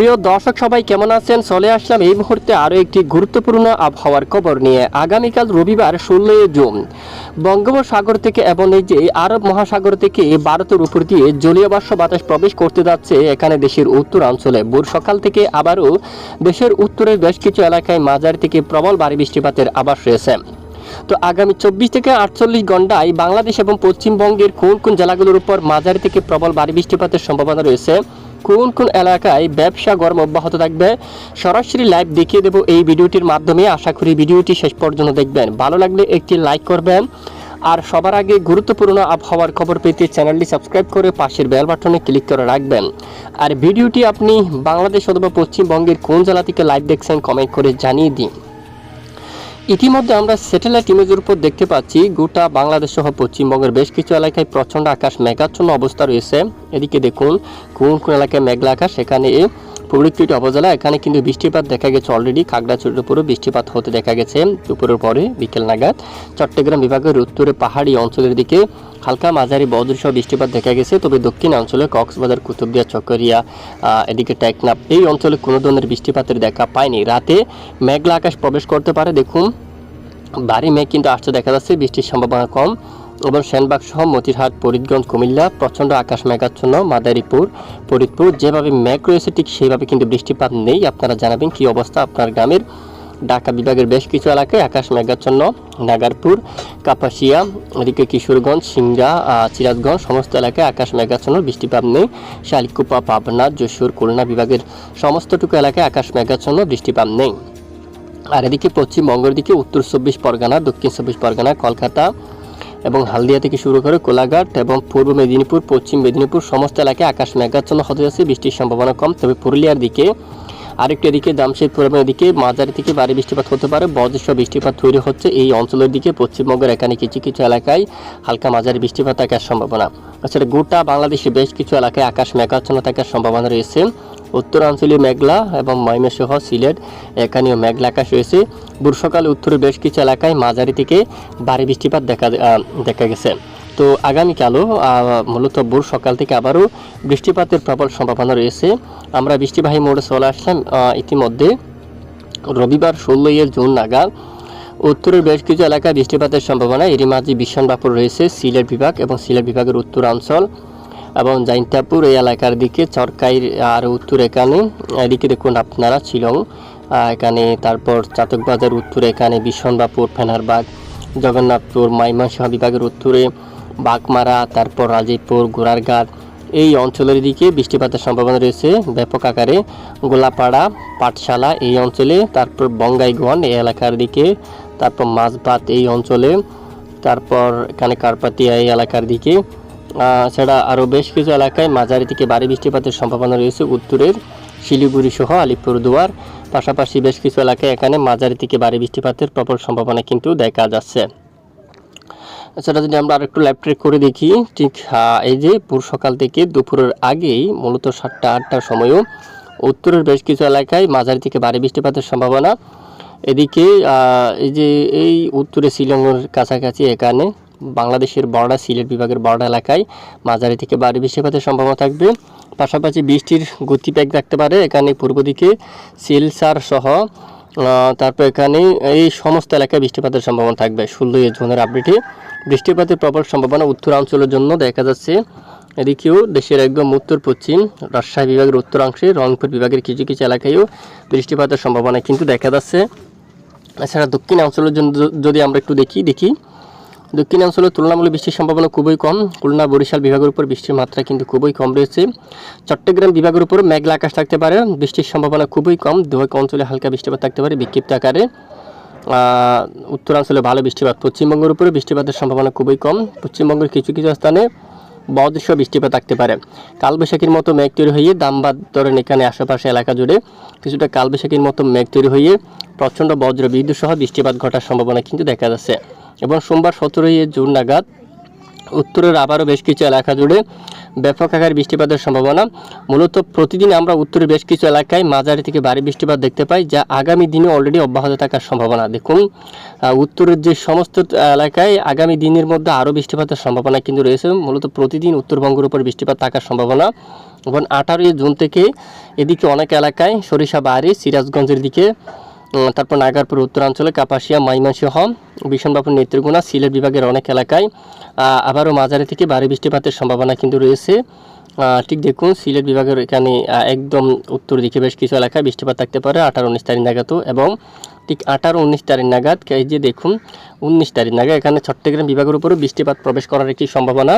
প্রিয় দর্শক, সবাই কেমন আছেন? চলে আসলাম এই মুহূর্তে আরও একটি গুরুত্বপূর্ণ আবহাওয়ার খবর নিয়ে। আগামীকাল রবিবার ষোলোই জুন। বঙ্গোপসাগর থেকে এবং এই যে আরব মহাসাগর থেকে ভারতের উপর দিয়ে জলীয় বাষ্প বাতাস প্রবেশ করতে যাচ্ছে এখানে দেশের উত্তরাঞ্চলে। ভোর সকাল থেকে আবারও দেশের উত্তরের বেশ কিছু এলাকায় মাঝারি থেকে প্রবল ভারী বৃষ্টিপাতের আবাস রয়েছে। তো আগামী চব্বিশ থেকে আটচল্লিশ ঘন্টায় বাংলাদেশ এবং পশ্চিমবঙ্গের কোন কোন জেলাগুলোর উপর মাঝারি থেকে প্রবল ভারী বৃষ্টিপাতের সম্ভাবনা রয়েছে? কোন কোন এলাকায় ব্যবসা গরম অব্যাহত থাকবে, সরাসরি লাইভ দেখিয়ে দেবো এই ভিডিওটির মাধ্যমে। আশা করি ভিডিওটি শেষ পর্যন্ত দেখবেন। ভালো লাগলে একটি লাইক করবেন। আর সবার আগে গুরুত্বপূর্ণ আবহাওয়ার খবর পেতে চ্যানেলটি সাবস্ক্রাইব করে পাশের বেল বাটনে ক্লিক করে রাখবেন। আর ভিডিওটি আপনি বাংলাদেশ অথবা পশ্চিমবঙ্গের কোন জেলা থেকে লাইভ দেখছেন কমেন্ট করে জানিয়ে দিন। ইতিমধ্যে আমরা স্যাটেলাইট ইমেজের উপর দেখতে পাচ্ছি গোটা বাংলাদেশ সহ পশ্চিমবঙ্গের বেশ কিছু এলাকায় প্রচণ্ড আকাশ মেঘাচ্ছন্ন অবস্থা রয়েছে। এদিকে দেখুন, কোন কোন এলাকায় মেঘলা আকাশ, সেখানে পবিত্রিটি উপজেলা। এখানে কিন্তু বৃষ্টিপাত দেখা গেছে অলরেডি খাগড়াছড়ির উপরও বৃষ্টিপাত হতে দেখা গেছে। দুপুরের পরে বিকেল নাগাদ চট্টগ্রাম বিভাগের উত্তরে পাহাড়ি অঞ্চলের দিকে হালকা মাঝারি বজ্রসহ বৃষ্টিপাত দেখা গেছে। তবে দক্ষিণ অঞ্চলে কক্সবাজার, কুতুবদিয়া, চকরিয়া এদিকে টেকনাফ এই অঞ্চলে কোনো ধরনের বৃষ্টিপাতের দেখা পায়নি। রাতে মেঘলা আকাশ প্রবেশ করতে পারে। দেখুন, ভারী মেঘ কিন্তু আসতে দেখা যাচ্ছে। বৃষ্টির সম্ভাবনা কম। এবং সেনবাগ সহ মতিরহাট, ফরিদগঞ্জ, কুমিল্লা, প্রচণ্ড আকাশ মেঘাচ্ছন্ন, মাদারীপুর, ফরিদপুর। যেভাবে মেঘ রয়েছে, ঠিক সেইভাবে কিন্তু বৃষ্টিপাত নেই। আপনারা জানাবেন কি অবস্থা আপনার গ্রামের। ঢাকা বিভাগের বেশ কিছু এলাকায় আকাশ মেঘাচ্ছন্ন। নাগারপুর, কাপাসিয়া, এদিকে কিশোরগঞ্জ সিংড়া সিরাজগঞ্জ, সমস্ত এলাকায় আকাশ মেঘাচ্ছন্ন, বৃষ্টিপাত নেই। শালিকুপা, পাবনা, যশোর, খুলনা বিভাগের সমস্তটুকু এলাকায় আকাশ মেঘাচ্ছন্ন, বৃষ্টিপাত নেই। আর এদিকে পশ্চিমবঙ্গের দিকে উত্তর চব্বিশ পরগনা, দক্ষিণ চব্বিশ পরগনা, কলকাতা এবং হালদিয়া থেকে শুরু করে কোলাঘাট এবং পূর্ব মেদিনীপুর, পশ্চিম মেদিনীপুর, সমস্ত এলাকায় আকাশ মেঘাচ্ছন্ন হতে যাচ্ছে বৃষ্টির সম্ভাবনা কম। তবে পুরুলিয়ার দিকে আরেকটি এদিকে জামশেদপুর এবং এদিকে মাঝারি থেকে ভারী বৃষ্টিপাত হতে পারে। বজ্রসহ বৃষ্টিপাত তৈরি হচ্ছে এই অঞ্চলের দিকে। পশ্চিমবঙ্গের এখানে কিছু কিছু এলাকায় হালকা মাঝারি বৃষ্টিপাত থাকার সম্ভাবনা। তাছাড়া গোটা বাংলাদেশে বেশ কিছু এলাকায় আকাশ মেঘাচ্ছন্ন থাকার সম্ভাবনা রয়েছে। উত্তরাঞ্চলীয় মেঘলা এবং ময়মনসিংহ, সিলেট, এখানেও মেঘলা আকাশ রয়েছে। বর্ষাকালে উত্তরের বেশ কিছু এলাকায় মাঝারি থেকে ভারী বৃষ্টিপাত দেখা দেখা গেছে। তো আগামীকালও মূলত ভোর সকাল থেকে আবারও বৃষ্টিপাতের প্রবল সম্ভাবনা রয়েছে। আমরা বৃষ্টিবাহী মোড়ে চলে আসলাম ইতিমধ্যে রবিবার ষোলোই জুন নাগাদ। উত্তরের বেশ কিছু এলাকায় বৃষ্টিপাতের সম্ভাবনা। এরই মাঝে বিশ্বনবাপুর রয়েছে সিলেট বিভাগ এবং সিলেট বিভাগের উত্তরাঞ্চল এবং জাইন্তাপুর এই এলাকার দিকে, চরকাইর আর উত্তর এখানে। এদিকে দেখুন আপনারা শিলং এখানে তারপর চাতকবাজার উত্তরে এখানে বিশ্বনবাপুর ফেনারবাগ, জগন্নাথপুর মাইমাংসহ বিভাগের উত্তরে বাগমারা তারপর রাজীবপুর গোড়ারঘাট এই অঞ্চলের দিকে বৃষ্টিপাতের সম্ভাবনা রয়েছে। ব্যাপক আকারে গোলাপাড়া, পাঠশালা এই অঞ্চলে, তারপর বঙ্গাইগঞ্জ এই এলাকার দিকে, তারপর মাছবাত এই অঞ্চলে, তারপর এখানে কারপাতিয়া এই এলাকার দিকে। ছাড়া আরও বেশ কিছু এলাকায় মাঝারি থেকে ভারী বৃষ্টিপাতের সম্ভাবনা রয়েছে উত্তরের শিলিগুড়ি সহ আলিপুরদুয়ার পাশাপাশি বেশ কিছু এলাকায় এখানে মাঝারি থেকে ভারী বৃষ্টিপাতের প্রবল সম্ভাবনা কিন্তু দেখা যাচ্ছে। সেটা যদি আমরা আরেকটু লাইভ ট্রেক করে দেখি। ঠিক এই যে ভোর সকাল থেকে দুপুরের আগেই মূলত সাতটা, আটটার সময়ও উত্তরের বেশ কিছু এলাকায় মাঝারি থেকে ভারী বৃষ্টিপাতের সম্ভাবনা। এদিকে এই যে এই উত্তরে শিলংয়ের কাছাকাছি এখানে বাংলাদেশের বর্ডার, সিলেট বিভাগের বর্ডার এলাকায় মাঝারি থেকে ভারী বৃষ্টিপাতের সম্ভাবনা থাকবে। পাশাপাশি বৃষ্টির গতিবেগ থাকতে পারে এখানে পূর্ব দিকে সিলসার সহ তারপর এখানে এই সমস্ত এলাকায় বৃষ্টিপাতের সম্ভাবনা থাকবে। ষোলোই জুনের আপডেটে বৃষ্টিপাতের প্রবল সম্ভাবনা উত্তরাঞ্চলের জন্য দেখা যাচ্ছে। এদিকেও দেশের একদম উত্তর পশ্চিম রাজশাহী বিভাগের উত্তরাংশে, রংপুর বিভাগের কিছু কিছু এলাকায়ও বৃষ্টিপাতের সম্ভাবনা কিন্তু দেখা যাচ্ছে। এছাড়া দক্ষিণ অঞ্চলের জন্য যদি আমরা একটু দেখি দেখি। দক্ষিণ অঞ্চলে তুলনামূলক বৃষ্টির সম্ভাবনা খুবই কম। খুলনা, বরিশাল বিভাগের উপর বৃষ্টির মাত্রা কিন্তু খুবই কম রয়েছে। চট্টগ্রাম বিভাগের উপর মেঘলা আকাশ থাকতে পারে। বৃষ্টির সম্ভাবনা খুবই কম। দু এক অঞ্চলে হালকা বৃষ্টিপাত থাকতে পারে বিক্ষিপ্ত আকারে। উত্তরাঞ্চলে ভালো বৃষ্টিপাত। পশ্চিমবঙ্গের উপরে বৃষ্টিপাতের সম্ভাবনা খুবই কম। পশ্চিমবঙ্গের কিছু কিছু স্থানে বদৃশ্য বৃষ্টিপাত থাকতে পারে। কালবৈশাখীর মতো মেঘ তৈরি হয়ে দামবাদ ধরেন এখানে আশেপাশে এলাকা জুড়ে কিছুটা কালবৈশাখীর মতো মেঘ তৈরি হয়ে প্রচণ্ড বজ্র বিদ্যুৎ সহ বৃষ্টিপাত ঘটার সম্ভাবনা কিন্তু দেখা যাচ্ছে। এবং সোমবার সতেরোই জুন নাগাদ উত্তরের আবারও বেশ কিছু এলাকা জুড়ে ব্যাপক আকার বৃষ্টিপাতের সম্ভাবনা। মূলত প্রতিদিন আমরা উত্তরের বেশ কিছু এলাকায় মাঝারি থেকে ভারী বৃষ্টিপাত দেখতে পাই, যা আগামী দিনে অলরেডি অব্যাহত থাকার সম্ভাবনা। দেখুন উত্তরের যে সমস্ত এলাকায় আগামী দিনের মধ্যে আরও বৃষ্টিপাতের সম্ভাবনা কিন্তু রয়েছে। মূলত প্রতিদিন উত্তরবঙ্গের উপর বৃষ্টিপাত থাকার সম্ভাবনা। এবং আঠারোই জুন থেকে এদিকে অনেক এলাকায় সরিষা বাড়ি, সিরাজগঞ্জের দিকে তারপর নাগারপুর উত্তরাঞ্চলে কাপাসিয়া মাইমাংসিংহ বিশনবাবুর নেত্রকোনা, সিলেট বিভাগের অনেক এলাকায় আবারও মাঝারি থেকে ভারী বৃষ্টিপাতের সম্ভাবনা কিন্তু রয়েছে। ঠিক দেখুন, সিলেট বিভাগের এখানে একদম উত্তর দিকে বেশ কিছু এলাকায় বৃষ্টিপাত থাকতে পারে, আঠারো উনিশ তারিখ নাগাদও এবং ঠিক আঠারো উনিশ তারিখ নাগাদ, এই যে দেখুন, উনিশ তারিখ নাগাদ এখানে চট্টগ্রাম বিভাগের উপরও বৃষ্টিপাত প্রবেশ করার একটি সম্ভাবনা।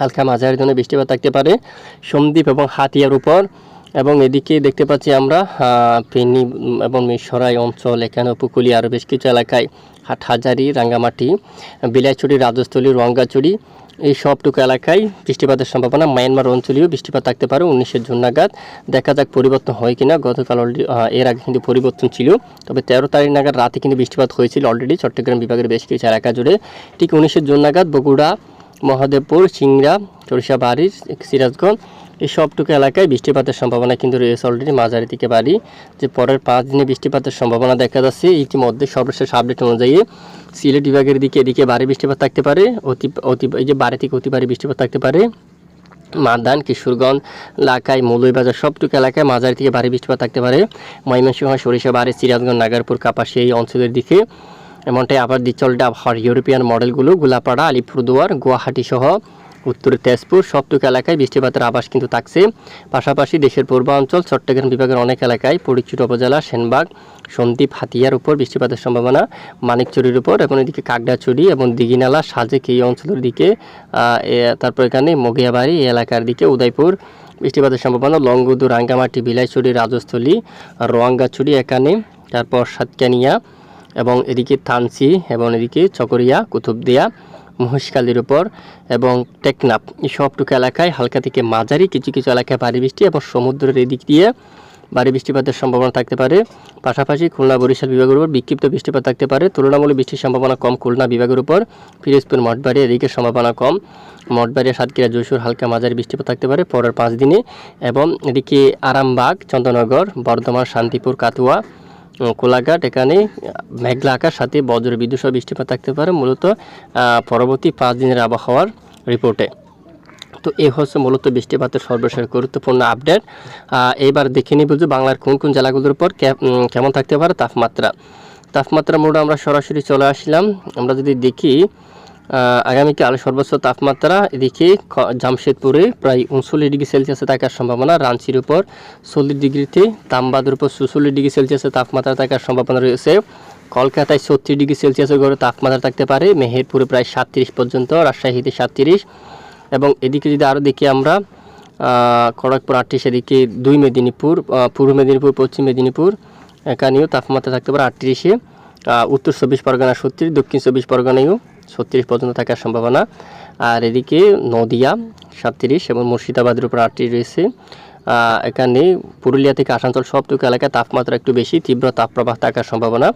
হালকা মাঝারি ধরনের বৃষ্টিপাত থাকতে পারে। সন্দ্বীপ এবং হাতিয়ার উপর এবং এদিকে দেখতে পাচ্ছি আমরা ফেনী এবং মিশরাই অঞ্চল, এখানে উপকূলীয় আরও বেশ কিছু এলাকায় হাটহাজারি, রাঙ্গামাটি বিলাইছড়ি রাজস্থলী, রঙ্গাচুরি, এই সবটুকু এলাকায় বৃষ্টিপাতের সম্ভাবনা। মায়ানমার অঞ্চলেও বৃষ্টিপাত থাকতে পারে। উনিশে জুন নাগাদ দেখা যাক পরিবর্তন হয় কিনা। গতকাল অলরেডি এর আগে কিন্তু পরিবর্তন ছিল। তবে তেরো তারিখ নাগাদ রাতে কিন্তু বৃষ্টিপাত হয়েছিল অলরেডি চট্টগ্রাম বিভাগের বেশ কিছু এলাকা জুড়ে। ঠিক উনিশে জুন নাগাদ বগুড়া, মহাদেবপুর, সিংড়া, সরিষাবাড়ি, সিরাজগঞ্জ এই সবটুকু এলাকায় বৃষ্টিপাতের সম্ভাবনা কিন্তু রয়েছে অলরেডি মাঝারি থেকে বাড়ি। যে পরের পাঁচ দিনে বৃষ্টিপাতের সম্ভাবনা দেখা যাচ্ছে, ইতিমধ্যে সর্বশেষ আপডেট অনুযায়ী সিলেট বিভাগের দিকে এদিকে ভারী বৃষ্টিপাত থাকতে পারে, অতি অতি, এই যে বাড়ি থেকে অতি ভারী বৃষ্টিপাত থাকতে পারে। মাদান, কিশোরগঞ্জ, লাকাই, মৌলভীবাজার সবটুকু এলাকায় মাঝারি থেকে ভারী বৃষ্টিপাত থাকতে পারে। ময়মনসিংহ সরিষাবাড়ি সিরাজগঞ্জ, নাগারপুর কাপাসি এই অঞ্চলের দিকে। এমনটাই আবার দিচলটা আবহাওয়ার ইউরোপিয়ান মডেলগুলো, গোলাপাড়া, আলিপুরদুয়ার, গুয়াহাটি সহ। উত্তর তেজপুর সবটুকু এলাকায় বৃষ্টিপাতের আবাস কিন্তু থাকছে। পাশাপাশি দেশের পূর্বাঞ্চল, চট্টগ্রাম বিভাগের অনেক এলাকায় পরিচিত উপজেলা সেনবাগ, সন্দ্বীপ, হাতিয়ার উপর বৃষ্টিপাতের সম্ভাবনা, মানিকচুরির উপর এবং এদিকে কাকড়াচুরি এবং দিঘিনালা, সাজেক এই অঞ্চলের দিকে তারপর এখানে মগিয়াবাড়ি এলাকার দিকে উদয়পুর, বৃষ্টিপাতের সম্ভাবনা, লংগুদু, রাঙ্গামাটি, বিলাইছড়ি, রাজস্থলী, রোয়াঙ্গাছড়ি এখানে, তারপর সাতকানিয়া এবং এদিকে থানসি এবং এদিকে চকরিয়া, কুতুবদিয়া মহিষকালির উপর এবং টেকনাপ এই সবটুকু এলাকায় হালকা থেকে মাঝারি কিছু কিছু এলাকায় ভারী বৃষ্টি এবং সমুদ্রের এদিক দিয়ে ভারী বৃষ্টিপাতের সম্ভাবনা থাকতে পারে। পাশাপাশি খুলনা বরিশাল বিভাগের উপর বিক্ষিপ্ত বৃষ্টিপাত থাকতে পারে। তুলনামূলক বৃষ্টির সম্ভাবনা কম খুলনা বিভাগের উপর। ফিরোজপুর, মঠবাড়ি এদিকে সম্ভাবনা কম। মঠবাড়িয়া সাতক্ষীরা, যশোর হালকা মাঝারি বৃষ্টিপাত থাকতে পারে পরের পাঁচ দিনে। এবং এদিকে আরামবাগ, চন্দ্রনগর, বর্ধমান, শান্তিপুর কাতুয়া কোলাঘাট, এখানে মেঘলা আকার সাথে বজ্র, বিদ্যুৎ সহ বৃষ্টিপাত থাকতে পারে। মূলত পরবর্তী পাঁচ দিনের আবহাওয়ার রিপোর্টে। তো এই হচ্ছে মূলত বৃষ্টিপাতের সর্বশেষ গুরুত্বপূর্ণ আপডেট। এবার দেখে নিব যে বাংলার কোন কোন জেলাগুলোর উপর কেমন থাকতে পারে তাপমাত্রা। তাপমাত্রা মোড়ে আমরা সরাসরি চলে আসলাম। আমরা যদি দেখি আগামীকাল সর্বোচ্চ তাপমাত্রা এদিকে জামশেদপুরে প্রায় উনচল্লিশ ডিগ্রি সেলসিয়াসে থাকার সম্ভাবনা রাঞ্চির উপর চল্লিশ ডিগ্রিতে, তামবাদের উপর চুচল্লিশ ডিগ্রি সেলসিয়াসে তাপমাত্রা থাকার সম্ভাবনা রয়েছে। কলকাতায় ছত্রিশ ডিগ্রি সেলসিয়াসের ঘরে তাপমাত্রা থাকতে পারে, মেহেরপুরে প্রায় সাতত্রিশ পর্যন্ত, রাজশাহীতে সাতত্রিশ। এবং এদিকে যদি আরও দেখি আমরা খড়গপুর আটত্রিশ, এদিকে দুই মেদিনীপুর পূর্ব মেদিনীপুর, পশ্চিম মেদিনীপুর, এখানেও তাপমাত্রা থাকতে পারে আটত্রিশে। উত্তর চব্বিশ পরগনা ছত্রিশ দক্ষিণ চব্বিশ পরগনায়ও ছত্রিশ পর্যন্ত থাকার সম্ভাবনা। আর এদিকে নদিয়া সাতত্রিশ এবং মুর্শিদাবাদের উপর আটত্রিশ রয়েছে। এখানে পুরুলিয়া থেকে আসানসোল সবটুকু এলাকায় তাপমাত্রা একটু বেশি, তীব্র তাপপ্রবাহ থাকার সম্ভাবনা।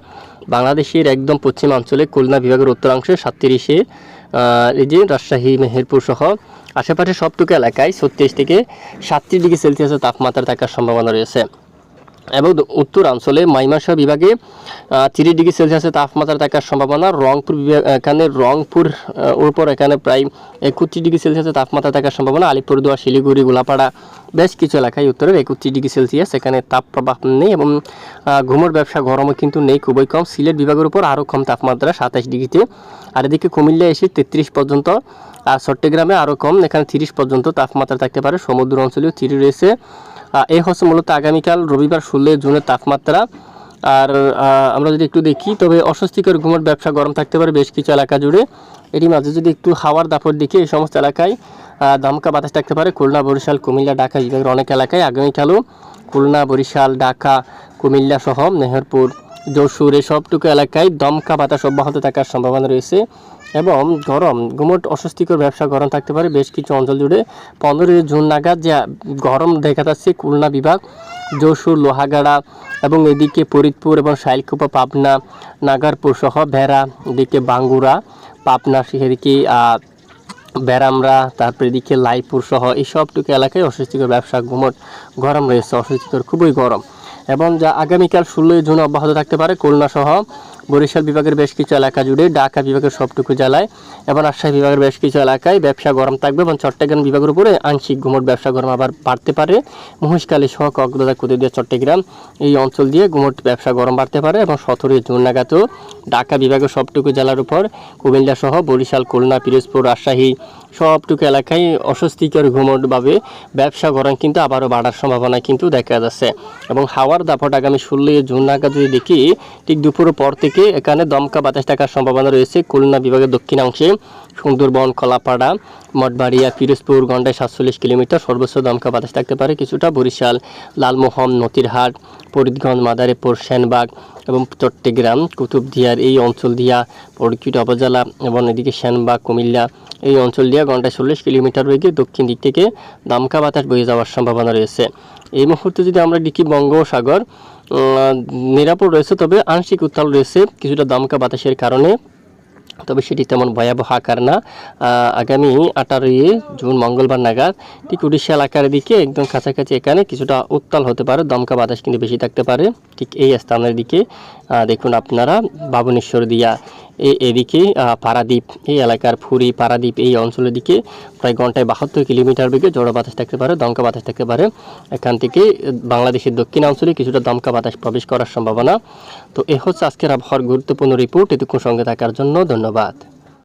বাংলাদেশের একদম পশ্চিমাঞ্চলে খুলনা বিভাগের উত্তরাংশে সাতত্রিশে। এই যে রাজশাহী, মেহেরপুর সহ আশেপাশে সবটুকু এলাকায় ছত্রিশ থেকে সাতত্রিশ ডিগ্রি সেলসিয়াসের তাপমাত্রা থাকার সম্ভাবনা রয়েছে। এবং উত্তরাঞ্চলে মাইমাসা বিভাগে তিরিশ ডিগ্রি সেলসিয়াসের তাপমাত্রা থাকার সম্ভাবনা। রংপুর বিভাগ এখানে রংপুর উপর এখানে প্রায় একত্রিশ ডিগ্রি সেলসিয়াসের তাপমাত্রা থাকার সম্ভাবনা। আলিপুরদুয়ার, শিলিগুড়ি, গোলাপাড়া বেশ কিছু এলাকায় উত্তরের একত্রিশ ডিগ্রি সেলসিয়াস। এখানে তাপ প্রবাহ নেই এবং ঘুমোর ব্যবসা গরমও কিন্তু নেই, খুবই কম। সিলেট বিভাগের উপর আরও কম তাপমাত্রা, সাতাশ ডিগ্রিতে। আর এদিকে কুমিল্লা এসে তেত্রিশ পর্যন্ত, আর চট্টগ্রামে আরও কম। এখানে তিরিশ পর্যন্ত তাপমাত্রা থাকতে পারে। সমুদ্র অঞ্চলেও তিরিশ রয়েছে। এই হচ্ছে মূলত আগামীকাল, রবিবার ষোলো জুনের তাপমাত্রা। আর আমরা যদি একটু দেখি, তবে অস্বস্তিকর ঘুমের ব্যবসা গরম থাকতে পারে বেশ কিছু এলাকা জুড়ে। এরই মাঝে যদি একটু হাওয়ার দাপট দেখি, এই সমস্ত এলাকায় দমকা বাতাস থাকতে পারে। খুলনা, বরিশাল, কুমিল্লা, ঢাকা, বিভাগের অনেক এলাকায় আগামীকালও খুলনা, বরিশাল, ঢাকা, কুমিল্লা সহ মেহেরপুর, যশোর এই সবটুকু এলাকায় দমকা বাতাস অব্যাহত থাকার সম্ভাবনা রয়েছে। এবং গরম, গুমট অস্বস্তিকর ব্যবসা গরম থাকতে পারে। বেশ কিছু অঞ্চল জুড়ে পনেরোই জুন নাগাদ যে গরম দেখা যাচ্ছে, খুলনা বিভাগ, যশোর, লোহাগাড়া এবং এদিকে ফরিদপুর এবং শাইলকুপা, পাবনা, নাগারপুর সহ ভেড়া, এদিকে বাঙ্গুরা, পাবনা সেদিকে ব্যারামরা, তারপরে এদিকে লাইপুর সহ এই সবটুকু এলাকায় অস্বস্তিকর ব্যবসা ঘুমট গরম রয়েছে। অস্বস্তিকর, খুবই গরম এবং যা আগামীকাল ষোলোই জুন অব্যাহত থাকতে পারে। খুলনা সহ বরিশাল বিভাগের বেশ কিছু এলাকা জুড়ে, ঢাকা বিভাগের সবটুকু জেলায় এবং রাজশাহী বিভাগের বেশ কিছু এলাকায় ব্যবসা গরম থাকবে এবং চট্টগ্রাম বিভাগের উপরে আংশিক ঘুমট ব্যবসা গরম আবার বাড়তে পারে। মহিষকালী সহ কক্সবাজার, কুতুবদিয়া, চট্টগ্রাম এই অঞ্চল দিয়ে ঘুমট ব্যবসা গরম বাড়তে পারে এবং সতেরোই জুন ঢাকা বিভাগের সবটুকু জেলার উপর কুমিল্লা সহ বরিশাল, খুলনা, পিরোজপুর, রাজশাহী সবটুকু এলাকায় অস্বস্তিকর ঘুমটভাবে ব্যবসা গরম কিন্তু আবারও বাড়ার সম্ভাবনা কিন্তু দেখা যাচ্ছে। এবং হাওয়ার দাপট আগামী ষোলোই জুন নাগাদ যদি দেখি, ঠিক দুপুরের পর থেকে এখানে দমকা বাতাস থাকার সম্ভাবনা রয়েছে। খুলনা বিভাগের দক্ষিণাংশে সুন্দরবন, কলাপাড়া, মঠবাড়িয়া, পিরোজপুর ঘন্টায় সাতচল্লিশ কিলোমিটার সর্বোচ্চ দমকা বাতাস থাকতে পারে। কিছুটা বরিশাল, লালমোহন নতিরহাট ফরিদগঞ্জ, মাদারীপুর, সেনবাগ এবং চট্টগ্রাম, কুতুবদিয়ার এই অঞ্চল দিয়া পরকিট উপজেলা এবং এদিকে সেনবাগ, কুমিল্লা এই অঞ্চল দিয়া ঘন্টায় চল্লিশ কিলোমিটার বেগে দক্ষিণ দিক থেকে দমকা বাতাস বয়ে যাওয়ার সম্ভাবনা রয়েছে। এই মুহূর্তে যদি আমরা দেখি বঙ্গোপসাগর উম, নিরাপদ রয়েছে তবে আংশিক উত্তাল রয়েছে কিছুটা দমকা বাতাসের কারণে। তবে সেটি তেমন ভয়াবহ আকার না। আগামী আঠারোই জুন মঙ্গলবার নাগাদ ঠিক উড়িষ্যা এলাকার দিকে একদম কাছাকাছি এখানে কিছুটা উত্তাল হতে পারে দমকা বাতাস কিন্তু বেশি থাকতে পারে। ঠিক এই স্থানের দিকে দেখুন, আপনারা বাবনেশ্বর দিয়া এই এদিকে পারাদ্বীপ, এই এলাকার ফুরি, পারাদ্বীপ এই অঞ্চলের দিকে প্রায় ঘন্টায় বাহাত্তর কিলোমিটার বেগে জড়ো বাতাস থাকতে পারে, দমকা বাতাস থাকতে পারে। এখান থেকে বাংলাদেশের দক্ষিণ অঞ্চলে কিছুটা দমকা বাতাস প্রবেশ করার সম্ভাবনা। তো এ হচ্ছে আজকের আবহাওয়ার গুরুত্বপূর্ণ রিপোর্ট এটুকু সঙ্গে থাকার জন্য ধন্যবাদ।